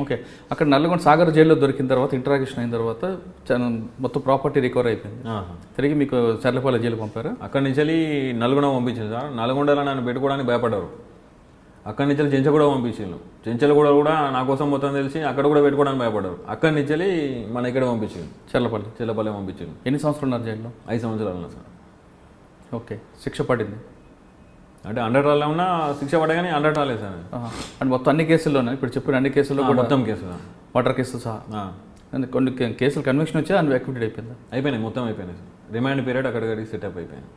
Okay. అక్కడ నల్లగొండ సాగర్ జైల్లో దొరికిన తర్వాత ఇంటరాగేషన్ అయిన తర్వాత మొత్తం ప్రాపర్టీ రికవర్ అయిపోయింది. తిరిగి మీకు చర్లపాలె జైలు పంపారా? అక్కడి నుంచి వెళ్ళి నల్గొండ పంపించింది సార్. నల్గొండలో నన్ను పెట్టుకోవడానికి భయపడ్డారు. అక్కడి నుంచి వెళ్ళి చెంచగూడ పంపించిండు చెంచలగూడ కూడా నా కోసం మొత్తం తెలిసి అక్కడ కూడా పెట్టుకోవడానికి భయపడ్డారు. అక్కడి నుంచి వెళ్ళి మన ఇక్కడ పంపించిండు చర్లపల్లి. చెల్లపల్లి పంపించిండు ఎన్ని సంవత్సరాలు ఉన్నారు జైల్లో? ఐదు సంవత్సరాలు సార్. ఓకే. శిక్ష పడింది. అంటే హండ్రెడ్ రాలే ఉన్నా శిక్ష పడ్డా కానీ హండ్రెడ్ రాలేదు సార్. అండ్ మొత్తం అన్ని కేసుల్లోనే? ఇప్పుడు చెప్పిన అన్ని కేసుల్లో కూడా మొత్తం కేసు సార్ వాటర్ కేసులు సహా. అండ్ కొన్ని కేసులు కన్విక్షన్ వచ్చి అన్ని ఎక్విటెడ్ అయిపోయింది? అయిపోయినాయి మొత్తం అయిపోయినాయి సార్. రిమాండ్ పీరియడ్ అక్కడికి సెటప్ అయిపోయింది.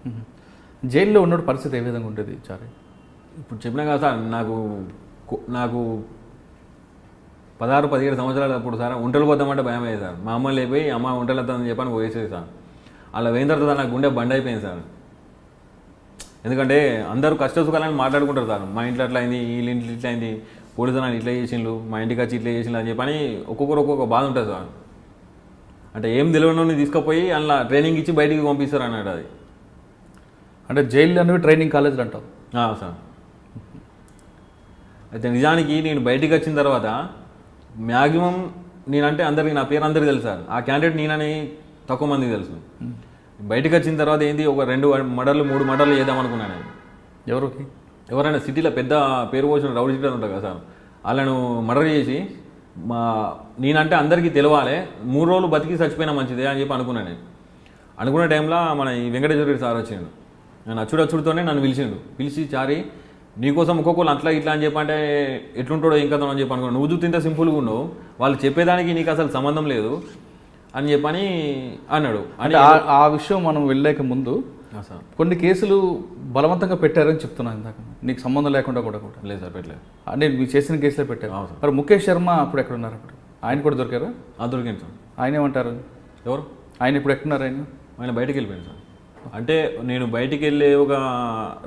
జైల్లో ఉన్నప్పుడు పరిస్థితి ఏ విధంగా ఉంటుంది చారి? ఇప్పుడు చెప్పినా కదా సార్ నాకు నాకు పదహారు పదిహేడు సంవత్సరాలు అప్పుడు సార్ ఒంటలు పోతామంటే భయం అయ్యేది సార్. మా అమ్మ లేపోయి అమ్మ ఒంటలు వద్దామని చెప్పని పోయేసేది సార్. అలా పోయిన తర్వాత నాకు గుండె బండ్ అయిపోయింది సార్. ఎందుకంటే అందరూ కష్ట సుఖాలని మాట్లాడుకుంటారు సార్. మా ఇంట్లో అట్లా అయింది వీళ్ళ ఇంట్లో ఇట్లా అయింది పోలీసు నన్ను ఇట్లా చేసిండ్రు మా ఇంటికి వచ్చి ఇట్లా చేసిండ్రు అని చెప్పని ఒక్కొక్కరు ఒక్కొక్క బాధ ఉంటుంది సార్. అంటే ఏం తెలియని తీసుకుపోయి అందులో ట్రైనింగ్ ఇచ్చి బయటికి పంపిస్తారు అన్నాడు అది. అంటే జైలు అనేవి ట్రైనింగ్ కాలేజీలు అంటావు? సార్. అయితే నిజానికి నేను బయటికి వచ్చిన తర్వాత మ్యాక్సిమం నేనంటే అందరికి నా పేరు అందరికీ తెలుసు సార్. ఆ క్యాండిడేట్ నేనని తక్కువ మందికి తెలుసు. బయటికి వచ్చిన తర్వాత ఏంది? ఒక రెండు మడర్లు మూడు మడర్లు చేద్దాం అనుకున్నాను నేను. ఎవరికి? ఎవరైనా సిటీలో పెద్ద పేరు పోసిన రౌడీ షీటర్ ఉంటారు కదా సార్. వాళ్ళను మర్డర్ చేసి మా నేనంటే అందరికీ తెలవాలి మూడు రోజులు బతికి చచ్చిపోయినా మంచిదే అని చెప్పి అనుకున్నాను నేను. అనుకున్న టైంలో మన ఈ వెంకటేశ్వర రెడ్డి సార్ వచ్చిండు. నేను అచ్చుడు అచ్చుడుతోనే నన్ను పిలిచిండు. పిలిచి చారి నీకోసం ఒక్కొక్కరు అట్లా ఇట్లా అని చెప్పంటే ఎట్లుంటాడో ఇంకా అని చెప్పి అనుకున్నాను. నువ్వు చూస్తే ఇంత సింపుల్గా ఉన్నావు వాళ్ళు చెప్పేదానికి నీకు అసలు సంబంధం లేదు. అని చెప్పని అన్నాడు. అని అంటే ఆ- ఆ విషయం మనం వెళ్ళలేక ముందు కొన్ని కేసులు బలవంతంగా పెట్టారని చెప్తున్నాను ఇందాక నీకు సంబంధం లేకుండా కూడా కూడా. లేదు సార్ పెట్టలేదు. అంటే మీరు చేసిన కేసులే సార్. మరి ముఖేష్ శర్మ అప్పుడు ఎక్కడ ఉన్నారు అప్పుడు? ఆయన కూడా దొరికారా? ఆ దొరికింది సార్. ఆయన ఏమంటారు? ఎవరు? ఆయన ఇప్పుడు ఎక్కడున్నారు ఆయన? ఆయన బయటికి వెళ్ళిపోయాడు సార్. అంటే నేను బయటికి వెళ్ళే ఒక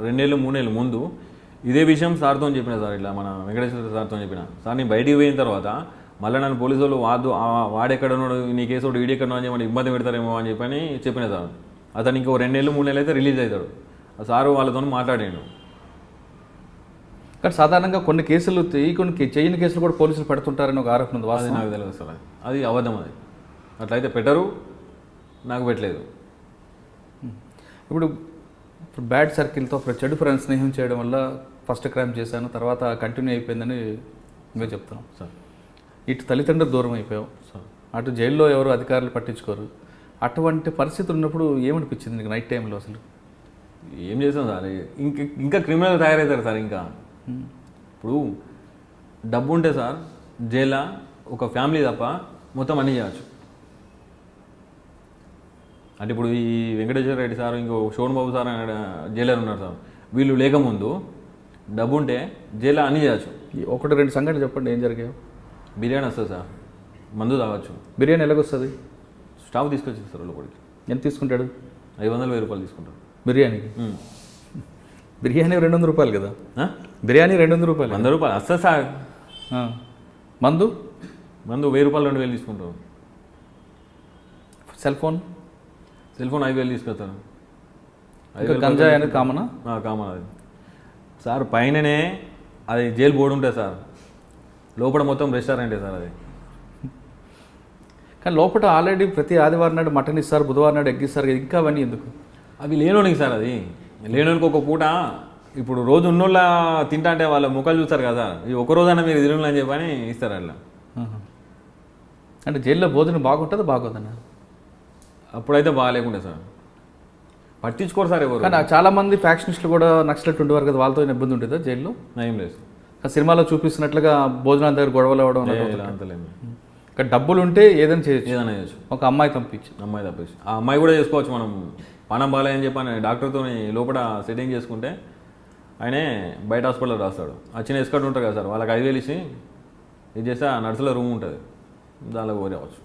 రెండేళ్ళు మూడేళ్ళు ముందు ఇదే విషయం సార్తో చెప్పిన సార్ ఇట్లా మన వెంకటేశ్వర సార్తో చెప్పిన. సార్ నేను బయటికి పోయిన తర్వాత మళ్ళీ నన్ను పోలీసు వాళ్ళు వాదు ఆ వాడెక్కడ ఉన్నాడు నీ కేసు ఒకటి వీడి ఎక్కడ అని చెప్పి ఇబ్బంది పెడతారేమో అని చెప్పని చెప్పిన సార్. అతను ఇంకో రెండేళ్ళు మూడు నెలలు అయితే రిలీజ్ అవుతాడు. ఆ సారు వాళ్ళతో మాట్లాడాడు. కానీ సాధారణంగా కొన్ని కేసులు ఈ కొన్ని చేయని కేసులు కూడా పోలీసులు పెడుతుంటారని ఒక ఆరోపణ ఉంది వాస్తవం. నాకు తెలియదు సార్ అది అబద్ధం అది. అట్లయితే పెట్టరు నాకు పెట్టలేదు. ఇప్పుడు ఇప్పుడు బ్యాడ్ సర్కిల్తో చెడు ఫ్రెండ్ స్నేహం చేయడం వల్ల ఫస్ట్ క్రైమ్ చేశాను తర్వాత కంటిన్యూ అయిపోయిందని నువ్వే చెప్తున్నాం. సార్. ఇటు తల్లిదండ్రులు దూరం అయిపోయావు సార్ అటు జైల్లో ఎవరు అధికారులు పట్టించుకోరు. అటువంటి పరిస్థితులు ఉన్నప్పుడు ఏమనిపించింది నీకు నైట్ టైంలో అసలు? ఏం చేస్తాం సార్? ఇంకా ఇంకా క్రిమినల్ తయారవుతారు సార్ ఇంకా. ఇప్పుడు డబ్బు ఉంటే సార్ జైల్లో ఒక ఫ్యామిలీ తప్ప మొత్తం అన్నీ చేయవచ్చు అంటే ఇప్పుడు ఈ వెంకటేశ్వర రెడ్డి సార్ ఇంకో శోభన్ బాబు సార్ అనే జైలర్ ఉన్నారు సార్. వీళ్ళు లేకముందు డబ్బు ఉంటే జైల్లో అన్నీ చేయవచ్చు ఒకటి రెండు సంఘటనలు చెప్పండి ఏం జరిగాయో. బిర్యానీ వస్తుంది సార్. మందు తాగొచ్చు. బిర్యానీ ఎలాగొస్తుంది? స్టాఫ్ తీసుకొచ్చి సార్ లోపలికి. ఎంత తీసుకుంటాడు? ఐదు వందలు వెయ్యి రూపాయలు తీసుకుంటారు బిర్యానీకి. బిర్యానీ రెండు వందల రూపాయలు కదా? బిర్యానీ రెండు వందల రూపాయలు. వంద రూపాయలు. వస్తుంది సార్. మందు? మందు వెయ్యి రూపాయలు రెండు వేలు తీసుకుంటారు సెల్ ఫోన్? సెల్ ఫోన్ ఐదు వేలు తీసుకొస్తాను ఇంకా గంజాయి అనేది కామనా? కామన్ అది. సార్ పైననే అది జైలు బోర్డు ఉంటుంది సార్. లోపల మొత్తం రెస్టారెంటే సార్ అది? కానీ లోపల ఆల్రెడీ ప్రతి ఆదివారం నాడు మటన్ ఇస్తారు బుధవారం నాడు ఎగ్ ఇస్తారు కదా, ఇంకా అవన్నీ ఎందుకు? అవి లేనోనికి సార్ అది. లేనోనికి ఒక పూట ఇప్పుడు రోజు ఉన్నోళ్ళ తింటా అంటే వాళ్ళ ముఖాలు చూస్తారు కదా ఈ ఒక రోజైనా మీరు తిరుగులు అని చెప్పని ఇస్తారు అట్లా. అంటే జైల్లో భోజనం బాగుంటుందా బాగోదన్నా అప్పుడైతే బాగాలేకుండే సార్. పట్టించుకోరు సార్ ఎవరు. కానీ చాలా మంది ఫ్యాక్షనిస్టులు కూడా నక్సలెట్ ఉండేవారు కదా వాళ్ళతో ఇబ్బంది ఉంటుందా జైల్లో? ఏం లేదు సినిమాలో చూపిస్తున్నట్లుగా భోజనాల దగ్గర గొడవలు అవ్వడం అంతలేదు డబ్బులు ఉంటే ఏదైనా చేయొచ్చు. ఏదైనా చేయొచ్చు. ఒక అమ్మాయి పంపించి అమ్మాయి తప్పేసి ఆ అమ్మాయి కూడా చేసుకోవచ్చు మనం. పానం బాగాలేదని చెప్పని డాక్టర్తో లోపల సెట్టింగ్ చేసుకుంటే ఆయనే బయట హాస్పిటల్లో రాస్తాడు. ఆ చిన్న ఎస్కట్ ఉంటారు కదా సార్ వాళ్ళకి ఐదు వేలు ఇచ్చి ఇది చేస్తే ఆ నర్సుల రూమ్ ఉంటుంది. దానిలో కోరేవచ్చు